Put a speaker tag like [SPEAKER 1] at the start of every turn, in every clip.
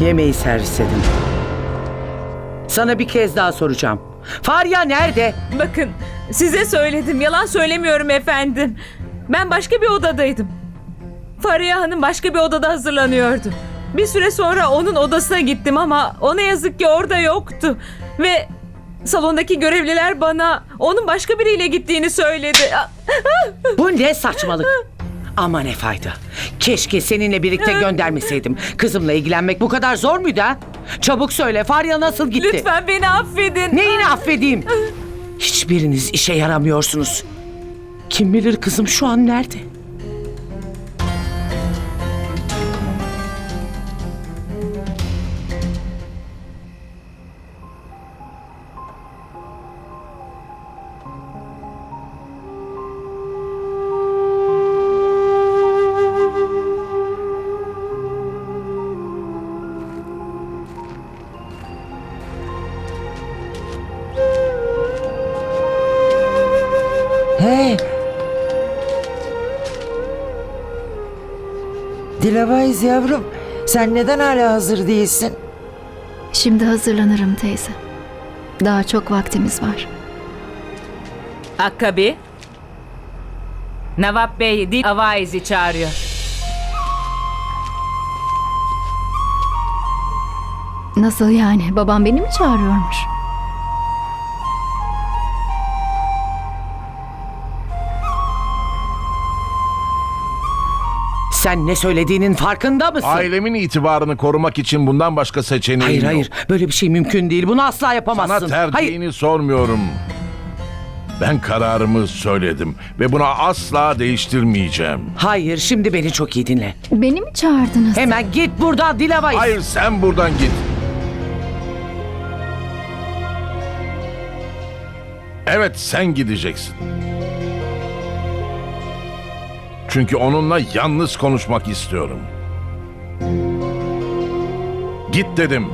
[SPEAKER 1] Yemeği servis edin. Sana bir kez daha soracağım. Farya nerede?
[SPEAKER 2] Bakın size söyledim yalan söylemiyorum efendim. Ben başka bir odadaydım. Fariha Hanım başka bir odada hazırlanıyordu. Bir süre sonra onun odasına gittim ama o ne yazık ki orada yoktu. Ve salondaki görevliler bana onun başka biriyle gittiğini söyledi. Ah,
[SPEAKER 1] Bu ne saçmalık? Ama ne fayda. Keşke seninle birlikte göndermeseydim. Kızımla ilgilenmek bu kadar zor muydu ha? Çabuk söyle Farya nasıl gitti?
[SPEAKER 2] Lütfen beni affedin.
[SPEAKER 1] Neyini affedeyim? Hiçbiriniz işe yaramıyorsunuz. Kim bilir kızım şu an nerede?
[SPEAKER 3] Dilavayız yavrum. Sen neden hala hazır değilsin?
[SPEAKER 4] Şimdi hazırlanırım teyze. Daha çok vaktimiz var.
[SPEAKER 2] Akkabi. Navap Bey Dil Avaiz'i çağırıyor.
[SPEAKER 4] Nasıl yani? Babam beni mi çağırıyormuş?
[SPEAKER 1] Sen ne söylediğinin farkında mısın?
[SPEAKER 5] Ailemin itibarını korumak için bundan başka seçeneğim
[SPEAKER 1] Hayır
[SPEAKER 5] yok.
[SPEAKER 1] hayır böyle bir şey mümkün değil. Bunu asla yapamazsın.
[SPEAKER 5] Sana tercihini
[SPEAKER 1] Hayır.
[SPEAKER 5] sormuyorum. Ben kararımı söyledim ve buna asla değiştirmeyeceğim.
[SPEAKER 1] Hayır şimdi beni çok iyi dinle.
[SPEAKER 4] Beni mi çağırdınız?
[SPEAKER 1] Hemen git buradan Dilavay.
[SPEAKER 5] Hayır sen buradan git. Evet sen gideceksin. Çünkü onunla yalnız konuşmak istiyorum. Git dedim.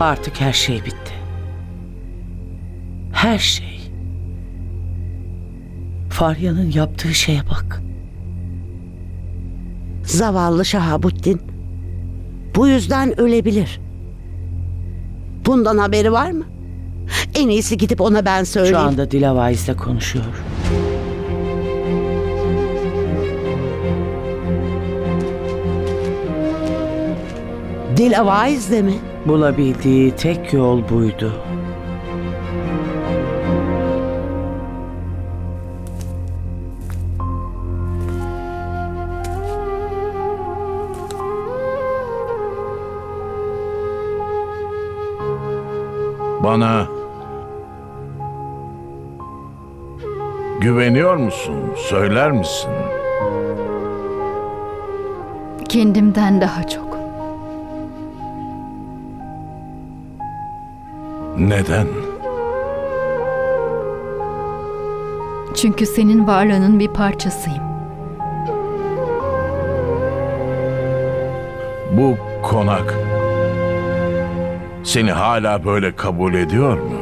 [SPEAKER 1] Artık her şey bitti. Her şey. Farya'nın yaptığı şeye bak.
[SPEAKER 6] Zavallı Şahabuttin. Bu yüzden ölebilir. Bundan haberi var mı? En iyisi gidip ona ben söyleyeyim.
[SPEAKER 1] Şu anda Dilavayiz'le konuşuyor.
[SPEAKER 6] Dil avaizle mi?
[SPEAKER 1] Bulabildiği tek yol buydu.
[SPEAKER 5] Bana güveniyor musun? Söyler misin?
[SPEAKER 4] Kendimden daha çok.
[SPEAKER 5] Neden?
[SPEAKER 4] Çünkü senin varlığının bir parçasıyım.
[SPEAKER 5] Bu konak seni hala böyle kabul ediyor mu?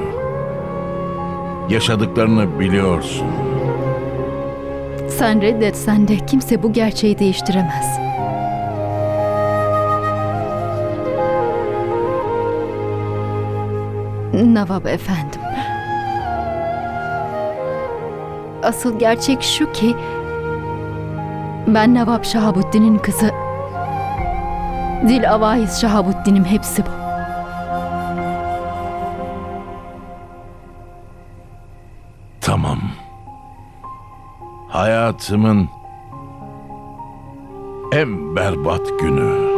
[SPEAKER 5] Yaşadıklarını biliyorsun.
[SPEAKER 4] Sen reddetsen de kimse bu gerçeği değiştiremez. Navab efendim. Asıl gerçek şu ki ben Navab Şahabuddin'in kızı Dil Avaiz Şahabuddin'im hepsi bu.
[SPEAKER 5] Tamam. Hayatımın en berbat günü.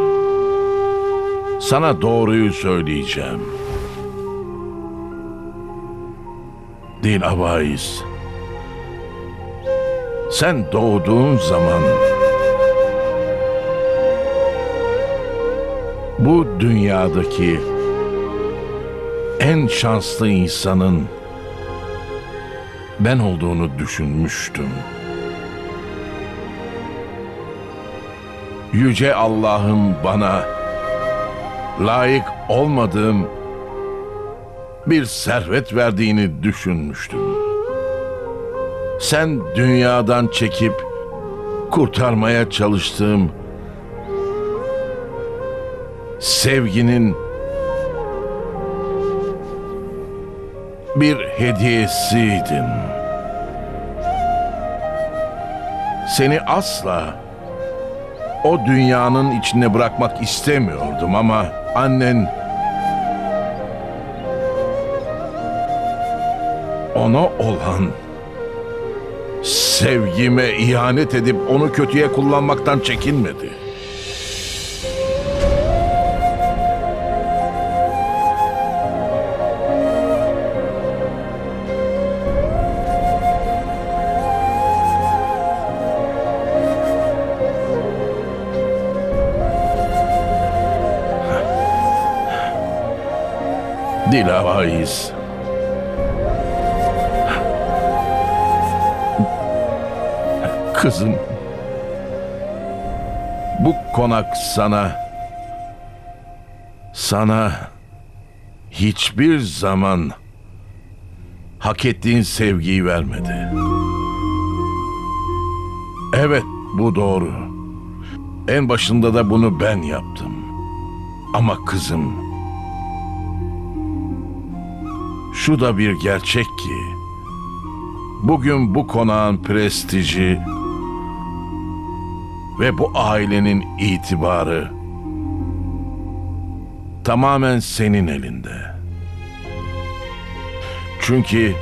[SPEAKER 5] Sana doğruyu söyleyeceğim. Değil Avaiz. Sen doğduğun zaman bu dünyadaki en şanslı insanın ben olduğunu düşünmüştüm. Yüce Allah'ın bana layık olmadığım bir servet verdiğini düşünmüştüm. Sen dünyadan çekip kurtarmaya çalıştığım sevginin bir hediyesiydin. Seni asla o dünyanın içine bırakmak istemiyordum ama annen ona olan sevgime ihanet edip onu kötüye kullanmaktan çekinmedi. Dilavayız. Kızım. Bu konak sana sana hiçbir zaman hak ettiğin sevgiyi vermedi. Evet, bu doğru. En başında da bunu ben yaptım. Ama kızım, şu da bir gerçek ki bugün bu konağın prestiji ve bu ailenin itibarı tamamen senin elinde. Çünkü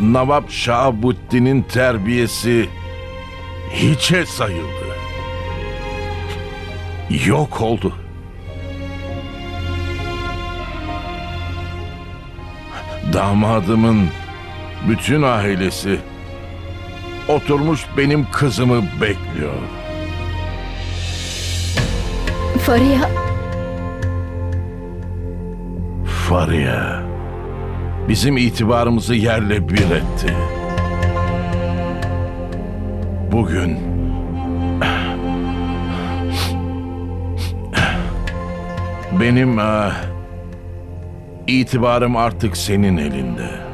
[SPEAKER 5] Navab Şahabuttin'in terbiyesi hiçe sayıldı. Yok oldu. Damadımın bütün ailesi oturmuş benim kızımı bekliyor.
[SPEAKER 4] Fariha,
[SPEAKER 5] Fariye bizim itibarımızı yerle bir etti. Bugün benim ah, itibarım artık senin elinde.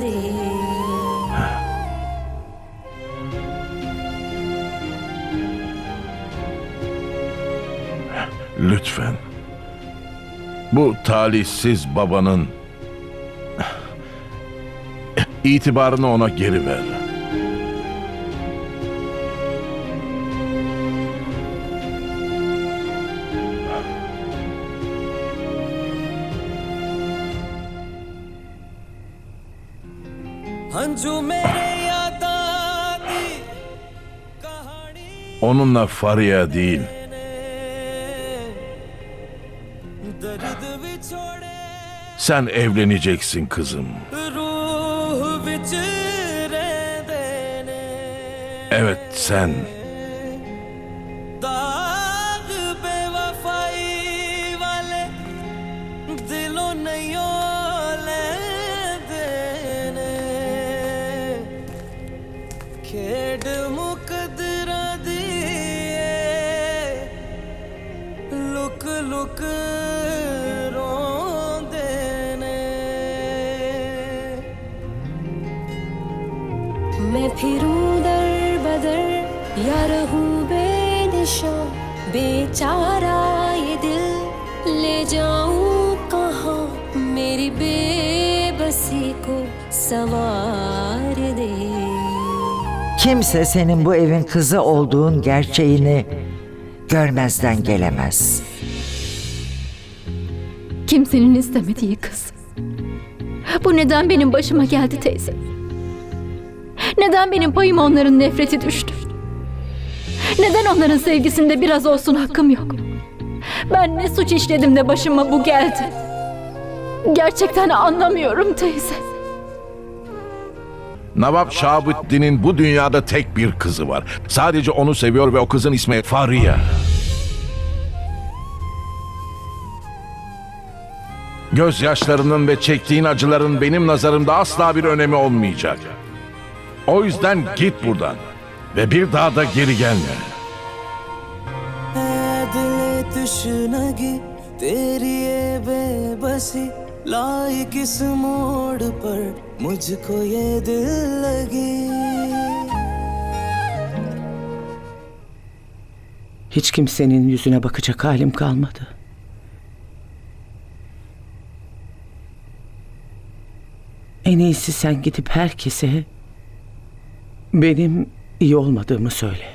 [SPEAKER 5] Lütfen. Bu talihsiz babanın itibarını ona geri ver. Onunla Faria değil. Sen evleneceksin kızım. Evet sen.
[SPEAKER 3] Kimse senin bu evin kızı olduğun gerçeğini görmezden gelemez.
[SPEAKER 4] Kimsenin istemediği kız. Bu neden benim başıma geldi teyze? Neden benim payım onların nefreti düştü? Neden onların sevgisinde biraz olsun hakkım yok? Ben ne suç işledim de başıma bu geldi? Gerçekten anlamıyorum teyze.
[SPEAKER 5] Navab Şahabüddin'in bu dünyada tek bir kızı var. Sadece onu seviyor ve o kızın ismi Fariya. Gözyaşlarının ve çektiğin acıların benim nazarımda asla bir önemi olmayacak. O yüzden git buradan ve bir daha da geri gelme.
[SPEAKER 7] है दिले तुशनगी तेरी ये बेबसी लाई किस मोड़ पर मुझको ये दिल लगी
[SPEAKER 1] Hiç kimsenin yüzüne bakacak halim kalmadı. En iyisi sen gidip herkese benim iyi olmadığımı söyle.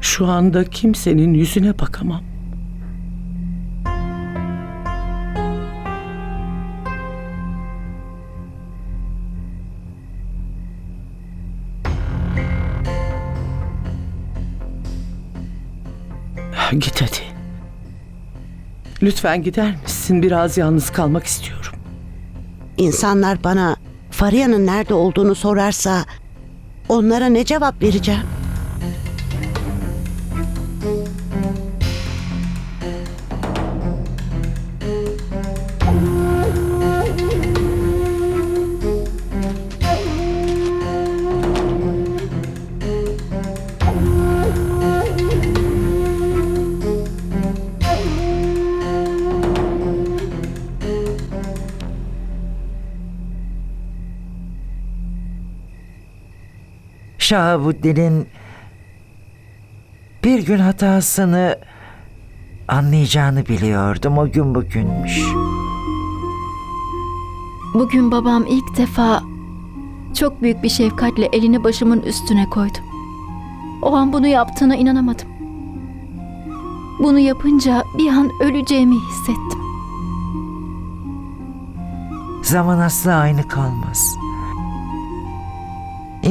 [SPEAKER 1] Şu anda kimsenin yüzüne bakamam. Git hadi. Lütfen gider misin? Biraz yalnız kalmak istiyorum.
[SPEAKER 6] İnsanlar bana Fariya'nın nerede olduğunu sorarsa onlara ne cevap vereceğim?
[SPEAKER 3] Şahabuddin'in bir gün hatasını anlayacağını biliyordum. O gün bugünmüş.
[SPEAKER 4] Bugün babam ilk defa çok büyük bir şefkatle elini başımın üstüne koydu. O an bunu yaptığına inanamadım. Bunu yapınca bir an öleceğimi hissettim.
[SPEAKER 3] Zaman asla aynı kalmaz.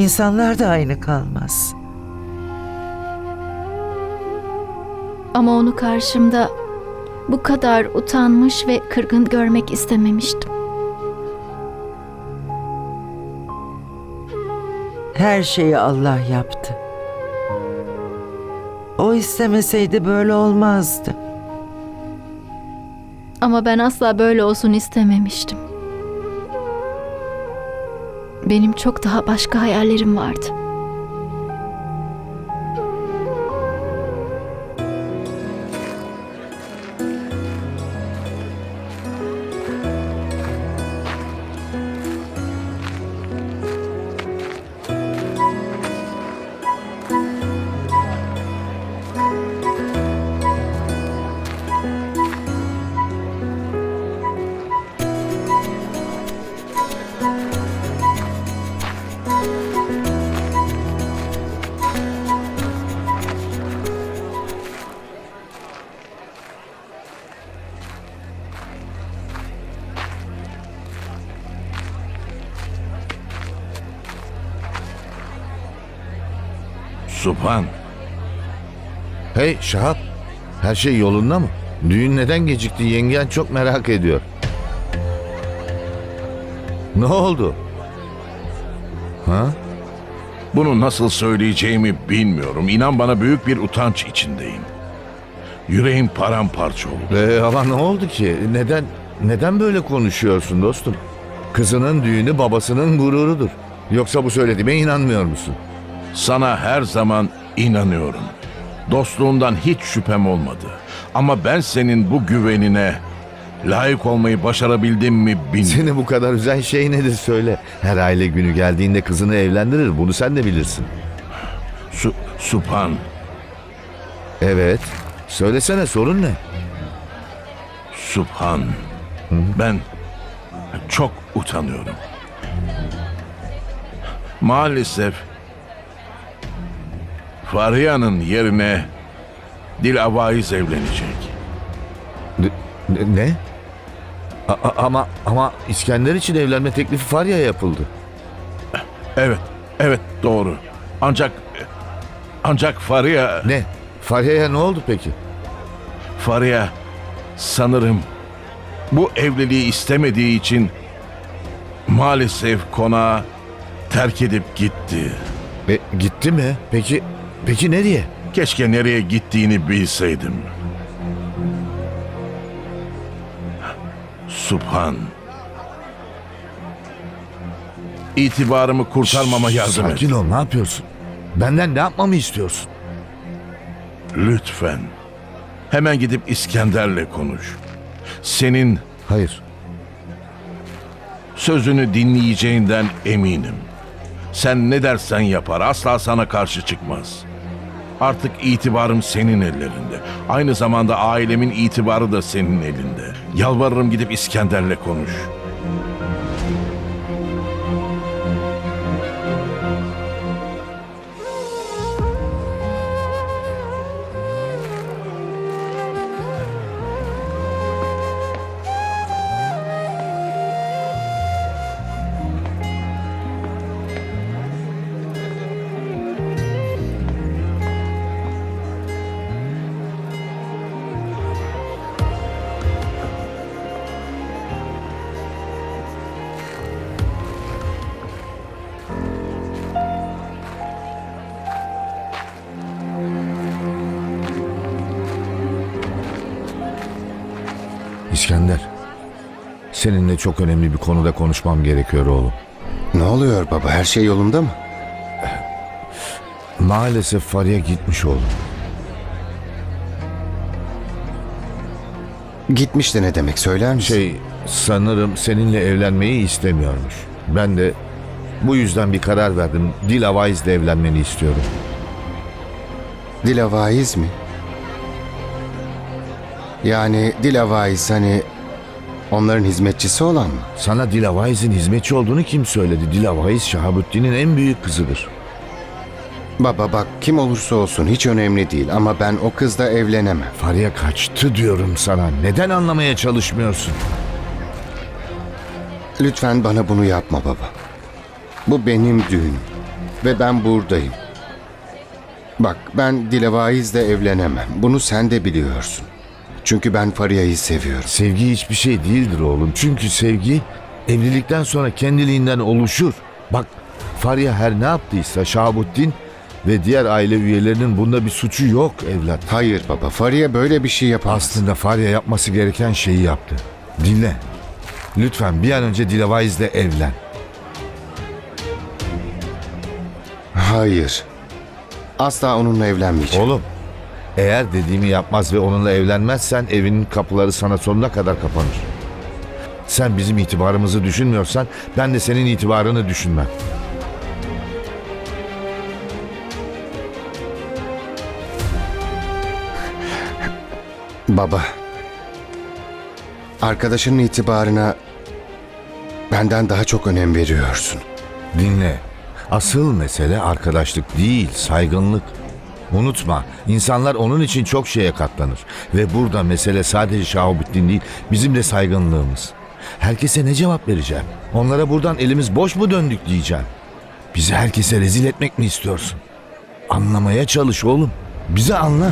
[SPEAKER 3] İnsanlar da aynı kalmaz.
[SPEAKER 4] Ama onu karşımda bu kadar utanmış ve kırgın görmek istememiştim.
[SPEAKER 3] Her şeyi Allah yaptı. O istemeseydi böyle olmazdı.
[SPEAKER 4] Ama ben asla böyle olsun istememiştim. Benim çok daha başka hayallerim vardı.
[SPEAKER 5] Subhan,
[SPEAKER 8] Hey Şahap, her şey yolunda mı? Düğün neden gecikti yengen çok merak ediyor. Ne oldu? Ha?
[SPEAKER 5] bunu nasıl söyleyeceğimi bilmiyorum. İnan bana büyük bir utanç içindeyim. Yüreğim paramparça oldu.
[SPEAKER 8] Ee, ama ne oldu ki? Neden neden böyle konuşuyorsun dostum? Kızının düğünü babasının gururudur. Yoksa bu söylediğime inanmıyor musun?
[SPEAKER 5] Sana her zaman inanıyorum. Dostluğundan hiç şüphem olmadı. Ama ben senin bu güvenine layık olmayı başarabildim mi bilmiyorum.
[SPEAKER 8] Seni bu kadar üzen şey nedir söyle. Her aile günü geldiğinde kızını evlendirir. Bunu sen de bilirsin.
[SPEAKER 5] Su, Supan,
[SPEAKER 8] Evet. Söylesene sorun ne?
[SPEAKER 5] Subhan. Ben çok utanıyorum. Maalesef Fariha'nın yerine Dilavaiz evlenecek.
[SPEAKER 8] Ne? ne? A- a- ama ama İskender için evlenme teklifi Farya'ya yapıldı.
[SPEAKER 5] Evet, evet doğru. Ancak ancak Fariha
[SPEAKER 8] Ne? Farya'ya ne oldu peki?
[SPEAKER 5] Fariha sanırım bu evliliği istemediği için maalesef konağı terk edip gitti.
[SPEAKER 8] E, gitti mi? Peki peki nereye?
[SPEAKER 5] Keşke nereye gittiğini bilseydim. Subhan. İtibarımı kurtarmama yardım et.
[SPEAKER 8] Sakin ol ne yapıyorsun? Benden ne yapmamı istiyorsun?
[SPEAKER 5] Lütfen. Hemen gidip İskender'le konuş. Senin
[SPEAKER 8] Hayır.
[SPEAKER 5] sözünü dinleyeceğinden eminim. Sen ne dersen yapar, asla sana karşı çıkmaz. Artık itibarım senin ellerinde. Aynı zamanda ailemin itibarı da senin elinde. Yalvarırım gidip İskender'le konuş.
[SPEAKER 8] Seninle çok önemli bir konuda konuşmam gerekiyor oğlum.
[SPEAKER 9] Ne oluyor baba? Her şey yolunda mı?
[SPEAKER 8] Maalesef Farya gitmiş oğlum.
[SPEAKER 9] Gitmiş de ne demek söyler misin?
[SPEAKER 8] Şey sanırım seninle evlenmeyi istemiyormuş. Ben de bu yüzden bir karar verdim. Dilavayiz'le evlenmeni istiyorum.
[SPEAKER 9] Dilavaiz mi? Yani Dilavaiz hani onların hizmetçisi olan mı?
[SPEAKER 8] Sana Dilavayiz'in hizmetçi olduğunu kim söyledi? Dilavayiz Şahabüddin'in en büyük kızıdır.
[SPEAKER 9] Baba bak kim olursa olsun hiç önemli değil ama ben o kızla evlenemem.
[SPEAKER 8] Farya kaçtı diyorum sana. Neden anlamaya çalışmıyorsun?
[SPEAKER 9] Lütfen bana bunu yapma baba. Bu benim düğünüm ve ben buradayım. Bak ben Dilavaiz'le evlenemem. Bunu sen de biliyorsun. Çünkü ben Fariya'yı seviyorum.
[SPEAKER 8] Sevgi hiçbir şey değildir oğlum. Çünkü sevgi evlilikten sonra kendiliğinden oluşur. Bak Farya her ne yaptıysa Şahabuddin ve diğer aile üyelerinin bunda bir suçu yok evlat.
[SPEAKER 9] Hayır baba Fariye böyle bir şey yapamaz.
[SPEAKER 8] Aslında Farya yapması gereken şeyi yaptı. Dinle. Lütfen bir an önce Dilavayiz'le evlen.
[SPEAKER 9] Hayır. Asla onunla evlenmeyeceğim.
[SPEAKER 8] Oğlum eğer dediğimi yapmaz ve onunla evlenmezsen evinin kapıları sana sonuna kadar kapanır. Sen bizim itibarımızı düşünmüyorsan ben de senin itibarını düşünmem.
[SPEAKER 9] Baba. Arkadaşının itibarına benden daha çok önem veriyorsun.
[SPEAKER 8] Dinle. Asıl mesele arkadaşlık değil, saygınlık. Unutma, insanlar onun için çok şeye katlanır. Ve burada mesele sadece Şahubuddin değil, bizim de saygınlığımız. Herkese ne cevap vereceğim? Onlara buradan elimiz boş mu döndük diyeceğim. Bizi herkese rezil etmek mi istiyorsun? Anlamaya çalış oğlum. Bizi anla.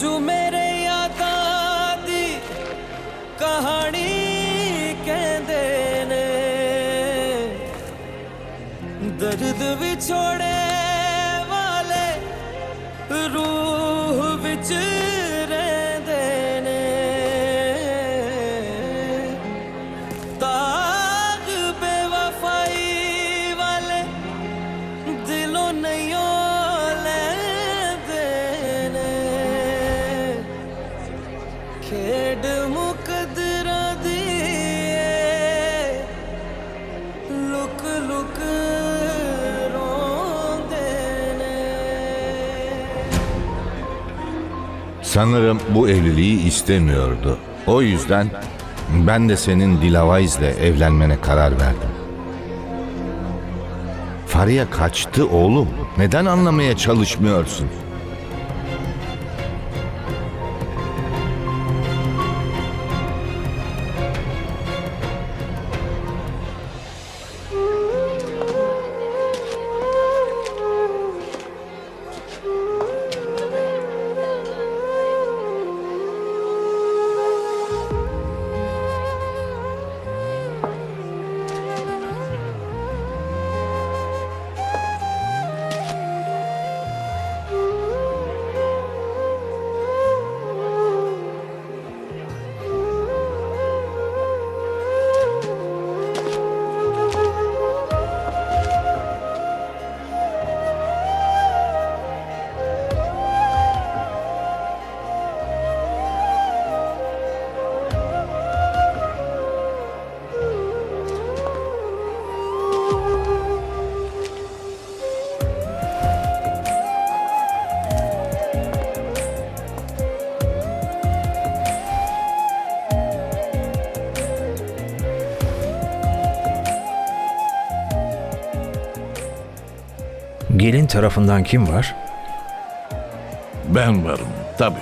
[SPEAKER 7] ਜੋ ਮੇਰੇ ਯਾਦਾਂ ਕਹਾਣੀ ਕਹਿੰਦੇ ਨੇ। ਦਰਦ ਵਿਛੋੜੇ ਖੇਡ ਮੁਕਦਰਾਂ ਦੀ ਏ, ਲੁਕ ਲੁਕ ਰੋਂਦੇ ਨੇ
[SPEAKER 8] Sanırım bu evliliği istemiyordu. O yüzden ben de senin Dilavayiz'le evlenmene karar verdim. Fariye kaçtı oğlum. Neden anlamaya çalışmıyorsun?
[SPEAKER 10] Gelin tarafından kim var?
[SPEAKER 5] Ben varım tabii.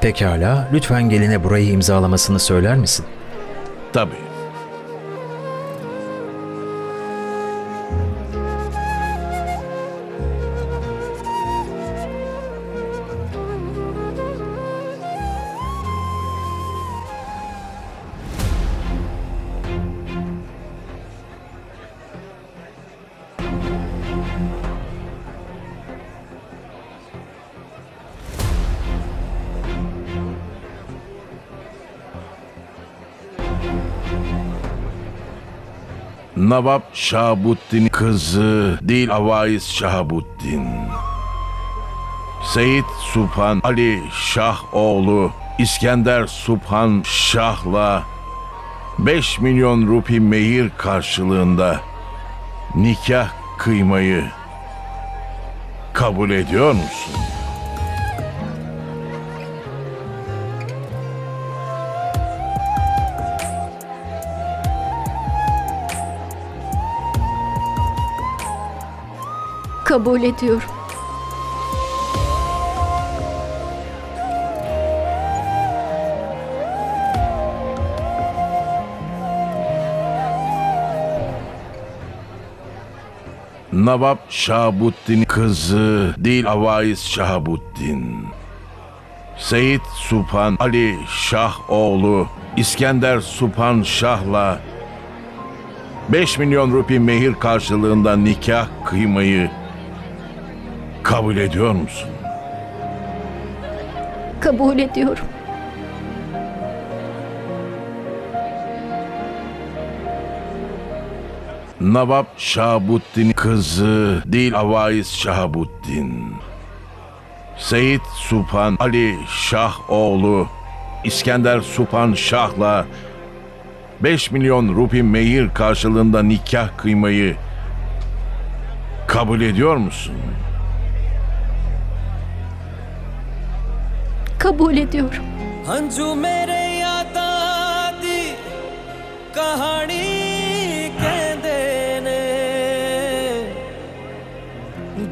[SPEAKER 10] Pekala, lütfen geline burayı imzalamasını söyler misin?
[SPEAKER 5] Tabii. Nabab Şahabuddin kızı değil Avaiz Şahabuddin. Seyit Subhan Ali Şah oğlu İskender Subhan Şah'la 5 milyon rupi mehir karşılığında nikah kıymayı kabul ediyor musun?
[SPEAKER 4] Kabul ediyorum.
[SPEAKER 5] Nabab Şahabuddin kızı değil Avaiz Şahabuddin. Seyit Subhan Ali Şah oğlu İskender Subhan Şah'la 5 milyon rupi mehir karşılığında nikah kıymayı kabul ediyor musun?
[SPEAKER 4] Kabul ediyorum.
[SPEAKER 5] Nabab Şahabuddin kızı değil Avaiz Şahabuddin. Seyit Subhan Ali Şah oğlu İskender Subhan Şah'la 5 milyon rupi mehir karşılığında nikah kıymayı kabul ediyor musun?
[SPEAKER 4] Kabul ediyorum.
[SPEAKER 7] ਹੰਝੂ ਮੇਰੇ ਯਾਦਾਂ ਦੀ ਕਹਾਣੀ ਕਹਿੰਦੇ ਨੇ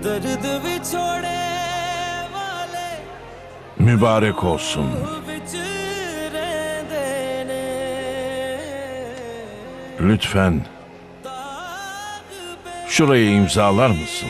[SPEAKER 7] ਦਰਦ ਵਿਛੋੜੇ ਵਾਲੇ
[SPEAKER 5] Mübarek olsun.
[SPEAKER 7] ਵਿੱਚ ਰਹਿੰਦੇ ਨੇ
[SPEAKER 5] Lütfen şurayı imzalar mısın?